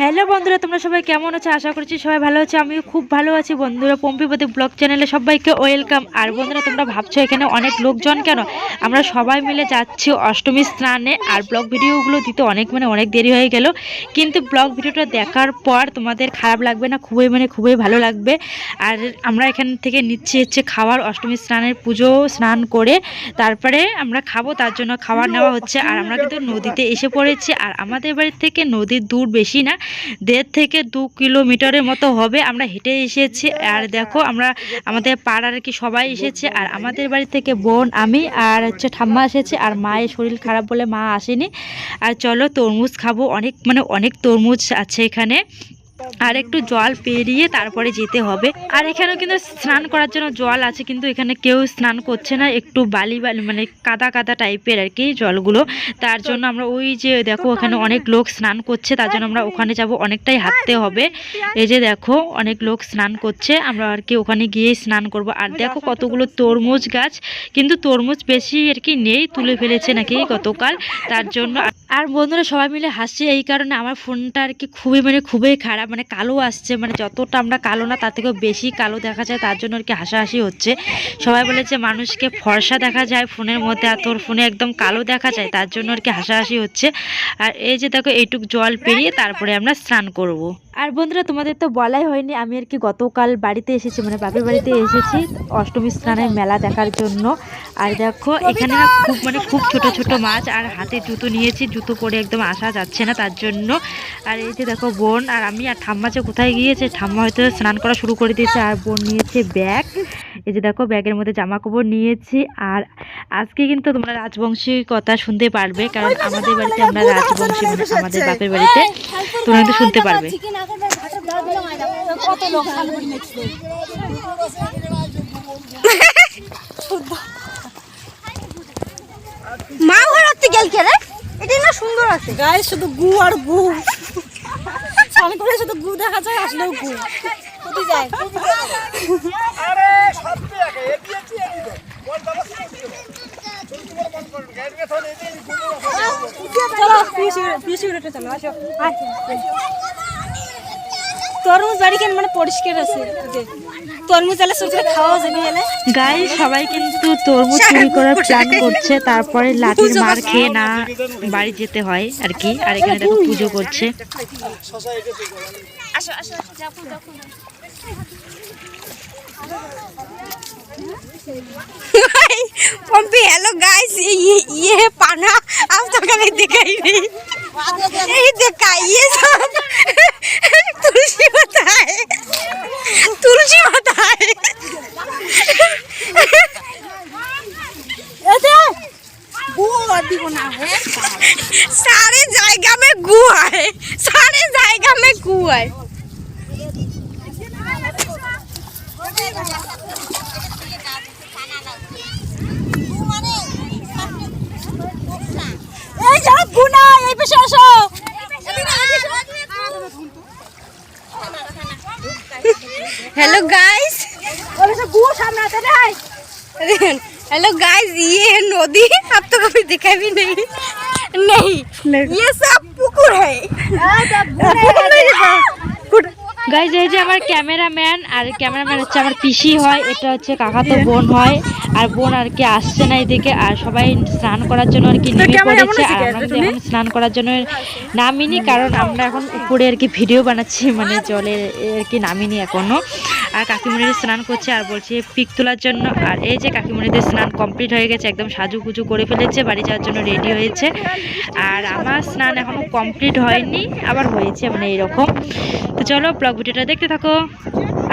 Hello বন্ধুরা, তোমরা সবাই কেমন আছো? আশা করছি সবাই ভালো আছে। আমিও খুব ভালো আছি বন্ধুরা। পম্পিপতি ব্লগ চ্যানেলে সবাইকে ওয়েলকাম। আর বন্ধুরা, তোমরা ভাবছ এখানে অনেক লোকজন কেন? আমরা সবাই মিলে যাচ্ছি অষ্টমী স্নানে। আর ব্লগ ভিডিওগুলো দিতে অনেক মানে অনেক দেরি হয়ে গেল। কিন্তু ব্লগ ভিডিওটা দেখার পর তোমাদের খারাপ লাগবে না? খুবই মানে খুবই ভালো লাগবে। আর আমরা এখান থেকে নিচ্ছি হচ্ছে খাওয়ার অষ্টমী স্নানের পুজো, স্নান করে তারপরে আমরা খাব। তার জন্য খাবার নেওয়া হচ্ছে। আর আমরা কিন্তু নদীতে এসে পড়েছি। আর আমাদের বাড়ির থেকে নদীর দূর বেশি না। দেড় থেকে দু কিলোমিটারের মতো হবে। আমরা হেঁটে এসেছি আর দেখো আমরা আমাদের পাড়ার কি সবাই এসেছে আর আমাদের বাড়ি থেকে বোন, আমি আর হচ্ছে ঠাম্মা এসেছে আর মায়ের শরীর খারাপ বলে মা আসেনি। আর চলো তরমুজ খাব। অনেক মানে অনেক তরমুজ আছে এখানে। আর একটু জল পেরিয়ে তারপরে যেতে হবে। আর এখানেও কিন্তু স্নান করার জন্য জল আছে, কিন্তু এখানে কেউ স্নান করছে না, একটু বালি বালি মানে কাদা কাদা টাইপের আর কি জলগুলো। তার জন্য আমরা ওই যে দেখো, ওখানে অনেক লোক স্নান করছে, তার জন্য আমরা ওখানে যাব, অনেকটাই হাঁটতে হবে। এই যে দেখো, অনেক লোক স্নান করছে, আমরা আর কি ওখানে গিয়ে স্নান করব। আর দেখো কতগুলো তরমুজ গাছ, কিন্তু তরমুজ বেশি আর কি নেই, তুলে ফেলেছে নাকি গতকাল, তার জন্য আর বন্ধুরা সবাই মিলে হাসছে, এই কারণে আমার ফোনটা আর কি খুবই মানে খুবই খারাপ মানে কালো আসছে মানে যতটা আমরা কালো না, তার থেকেও বেশি কালো দেখা যায়, তার জন্য আর কি হাসাহাসি হচ্ছে সবাই বলে যে মানুষকে ফর্সা দেখা যায় ফোনের মধ্যে, আর তোর ফোনে একদম কালো দেখা যায়, তার জন্য আর কি হাসাহাসি হচ্ছে আর এই যে দেখো, এইটুক জল পেরিয়ে তারপরে আমরা স্নান করব। আর বন্ধুরা, তোমাদের তো বলাই হয়নি, আমি আর কি গতকাল বাড়িতে এসেছি মানে বাপের বাড়িতে এসেছি অষ্টমী স্নানের মেলা দেখার জন্য। আর দেখো, এখানে না খুব মানে খুব ছোট ছোট মাছ, আর হাতে জুতো নিয়েছি, জুতো পরে একদম আসা যাচ্ছে না তার জন্য। আর এই যে দেখো বোন, আর আমি আর ঠাম্মা যে কোথায় গিয়েছে, ঠাম্মা হয়তো স্নান করা শুরু করে দিয়েছে, আর বোন নিয়েছে ব্যাগ। এই যে দেখো ব্যাগের মধ্যে জামা কাপড় নিয়েছি আর আজকে কিন্তু তোমরা রাজবংশী কথা শুনতে পারবে কারণ আমাদের বাড়িতে আমরা রাজবংশী মানে আমাদের বাপের বাড়িতে। তোমরা কিন্তু শুনতে পারবে। গেল কে রে? এটা না সুন্দর আছে। গায়ে শুধু গু আর গু। স্নান করে শুধু গু দেখা যায় আসলেও গু। কোথায় যায় চলো পিসি উঠে চলো আসো আয়। তরমুজ বাড়ি কেন? মানে পরিষ্কার আছে। তরমুজ এলে সবজি খাওয়া যাবে এলে গাই সবাই কিন্তু তরমুজ চুরি করার প্ল্যান করছে তারপরে লাঠির মার খেয়ে না বাড়ি যেতে হয় আর কি আর এখানে দেখো পুজো করছে আসো আসো যাবো যাবো पम्पी हेलो गाइस ये ये है पाना आप तो कभी देखा ही नहीं ये देखा ये सब হয়। এই যা গুনা এই পেশে হ্যালো গাইস ওরে সামনে আছে রে हेलो गाइस ये है नदी आप तो कभी देखा भी नहीं नहीं ये सब पुकुर है पुकुर नहीं है গাইজ এই যে আমার ক্যামেরাম্যান আর ক্যামেরাম্যান হচ্ছে আমার পিসি হয় এটা হচ্ছে কাকাতো বোন হয় আর বোন আর কি আসছে না এদিকে আর সবাই স্নান করার জন্য আর কি নেমে পড়েছে আর আমরা কিন্তু এখন স্নান করার জন্য নামিনি কারণ আমরা এখন উপরে আর কি ভিডিও বানাচ্ছি মানে জলের আর কি নামিনি এখনো আর কাকিমণির স্নান করছে আর বলছে পিক তোলার জন্য। আর এই যে কাকিমণিদের স্নান কমপ্লিট হয়ে গেছে একদম সাজু সাজুগুজু করে ফেলেছে বাড়ি যাওয়ার জন্য রেডি হয়েছে। আর আমার স্নান এখনও কমপ্লিট হয়নি আবার হয়েছে মানে এরকম। তো চলো ব্লগ ভিডিওটা দেখতে থাকো।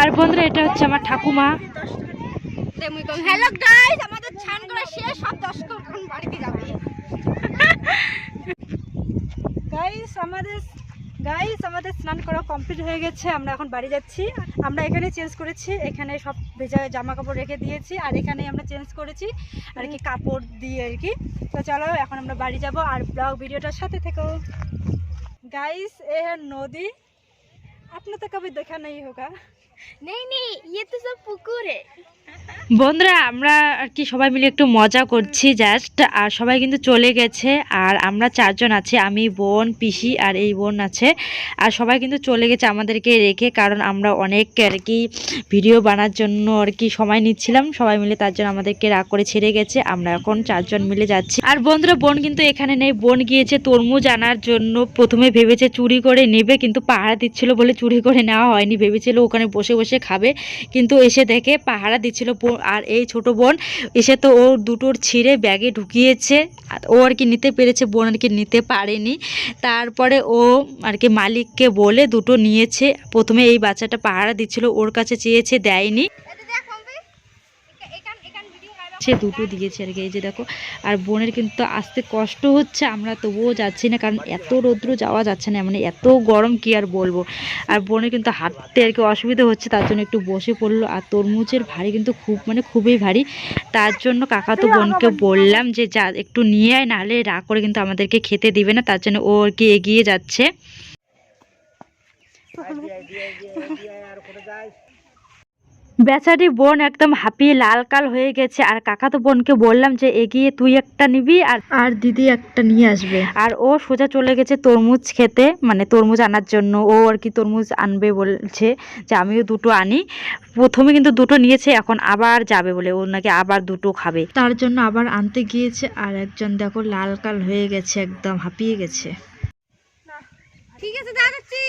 আর বন্ধুরা এটা হচ্ছে আমার ঠাকুমা। হ্যালো গাইস আমাদের ছান করা শেষ সব দর্শক বাড়িতে যাবে। গাইস আমাদের গাইস আমাদের স্নান করা কমপ্লিট হয়ে গেছে আমরা এখন বাড়ি যাচ্ছি। আমরা এখানে চেঞ্জ করেছি এখানে সব ভেজা জামা কাপড় রেখে দিয়েছি আর এখানে আমরা চেঞ্জ করেছি আর কি কাপড় দিয়ে আর কি। তো চলো এখন আমরা বাড়ি যাব আর ব্লগ ভিডিওটার সাথে থেকো। গাইস এ নদী আপনার তো কবি দেখা নেই হোক বন্ধুরা, আমরা আর কি সবাই মিলে একটু মজা করছি জাস্ট আর সবাই কিন্তু চলে গেছে, আর আমরা চারজন আছে, আমি, বোন, পিসি আর এই বোন আছে। আর সবাই কিন্তু চলে গেছে আমাদেরকে রেখে, কারণ আমরা অনেক আর কি ভিডিও বানার জন্য আর কি সময় নিচ্ছিলাম। সবাই মিলে তার জন্য আমাদেরকে রাগ করে ছেড়ে গেছে, আমরা এখন চারজন মিলে যাচ্ছি। আর বন্ধুরা, বোন কিন্তু এখানে নেই, বোন গিয়েছে তরমুজ আনার জন্য। প্রথমে ভেবেছে চুরি করে নেবে, কিন্তু পাহাড়া দিচ্ছিল বলে চুরি করে নেওয়া হয়নি, ভেবেছিল ওখানে বসে বসে বসে খাবে। কিন্তু এসে দেখে পাহারা দিচ্ছিল আর এই ছোট বোন এসে তো ও দুটোর ছিঁড়ে ব্যাগে ঢুকিয়েছে। ও আর কি নিতে পেরেছে, বোন আর কি নিতে পারেনি। তারপরে ও আর কি মালিককে বলে দুটো নিয়েছে। প্রথমে এই বাচ্চাটা পাহারা দিচ্ছিল, ওর কাছে চেয়েছে দেয়নি। সে দুটো দিয়েছে আর কি। এই যে দেখো আর বোনের কিন্তু আসতে কষ্ট হচ্ছে আমরা তবুও যাচ্ছি না কারণ এত রৌদ্র যাওয়া যাচ্ছে না মানে এত গরম কি আর বলব? আর বোনের কিন্তু হাঁটতে আর কি অসুবিধা হচ্ছে তার জন্য একটু বসে পড়ল আর তরমুজের ভারী কিন্তু খুব মানে খুবই ভারী। তার জন্য কাকা তো বোনকে বললাম যে যা একটু নিয়ে আয় নাহলে রাগ করে কিন্তু আমাদেরকে খেতে দিবে না। তার জন্য ও আর কি এগিয়ে যাচ্ছে। বেচারি বোন একদম হাঁপিয়ে লাল কাল হয়ে গেছে। আর কাকা তো বোনকে বললাম যে এগিয়ে তুই একটা নিবি আর আর দিদি একটা নিয়ে আসবে। আর ও সোজা চলে গেছে তরমুজ খেতে মানে তরমুজ আনার জন্য। ও আর কি তরমুজ আনবে বলছে যে আমিও দুটো আনি। প্রথমে কিন্তু দুটো নিয়েছে এখন আবার যাবে বলে। ও নাকি আবার দুটো খাবে। তার জন্য আবার আনতে গিয়েছে আর একজন দেখো লাল কাল হয়ে গেছে একদম হাঁপিয়ে গেছে। ঠিক আছে দাঁড়াচ্ছি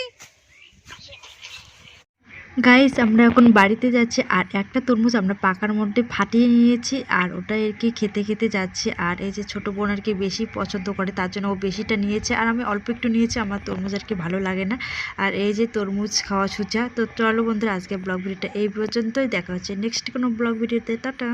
গাইস আমরা এখন বাড়িতে যাচ্ছি আর একটা তরমুজ আমরা পাকার মধ্যে ফাটিয়ে নিয়েছি আর ওটা আর কি খেতে খেতে যাচ্ছি আর এই যে ছোটো বোন আর কি বেশি পছন্দ করে তার জন্য ও বেশিটা নিয়েছে আর আমি অল্প একটু নিয়েছি, আমার তরমুজ আর কি ভালো লাগে না। আর এই যে তরমুজ খাওয়া সুজা, তো চলো বন্ধুরা আজকে ব্লগ ভিডিওটা এই পর্যন্তই, দেখা হচ্ছে নেক্সট কোনো ব্লগ ভিডিওতে, টাটা।